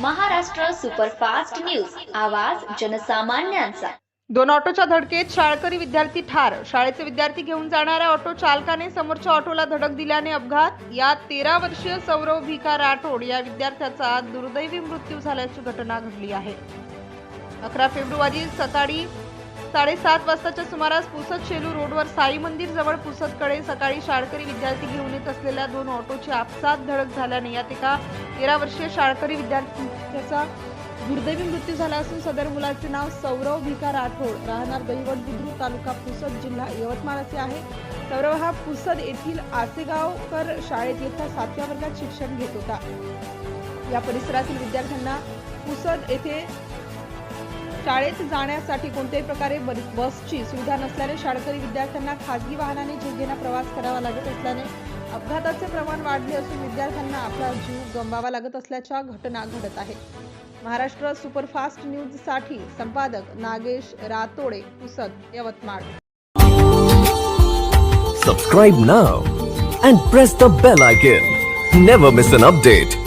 Maharashtra superfast news. आवाज जनसामान्यांचा. दोन ऑटोच्या धडकेत शाळकरी विद्यार्थी ठार. शाळेचे विद्यार्थी घेऊन जाणाऱ्या ऑटो चालकाने समोरच्या ऑटोला धडक दिल्याने अपघात. या तेरा वर्षीय सौरव भिका राठोड या विद्यार्थ्याचा दुर्दैवी मृत्यू झाल्याची घटना घडली आहे. अकरा फेब्रुवारी सकाळी साडेसात वाजताच्या सुमारास पुसद शेलू रोडवर साई मंदिर जवळ पुसदकडे सकाळी शाळकरी विद्यार्थी घेऊन येत असलेल्या दोन ऑटोची आपसात धडक झाल्याने यात एका तेरा वर्षीय शाळकरी विद्यार्थ्याचा दुर्दैवी मृत्यू झाला असून सदर मुलाचे नाव सौरव भिका राठोड. राहणार दैवट बुद्रुक तालुका पुसद जिल्हा यवतमाळ असे आहे. सौरव हा पुसद येथील आसेगावकर शाळेत येता सातव्या वर्गात शिक्षण घेत होता. या परिसरातील विद्यार्थ्यांना पुसद येथे शाळेत जाण्यासाठी कोणत्याही प्रकारे बसची सुविधा नसल्याने शाळकरी विद्यार्थ्यांना खासगी वाहनाने जीवघेणा प्रवास करावा लागत असल्याने अपघाताचे प्रमाण वाढले असून विद्यार्थ्यांना आपला जीव गमवावा लागत असल्याच्या घटना घडत आहेत. महाराष्ट्र सुपरफास्ट न्यूजसाठी संपादक Nagesh Ratode Pusad Yavatmal. Subscribe now and press the bell icon never miss an update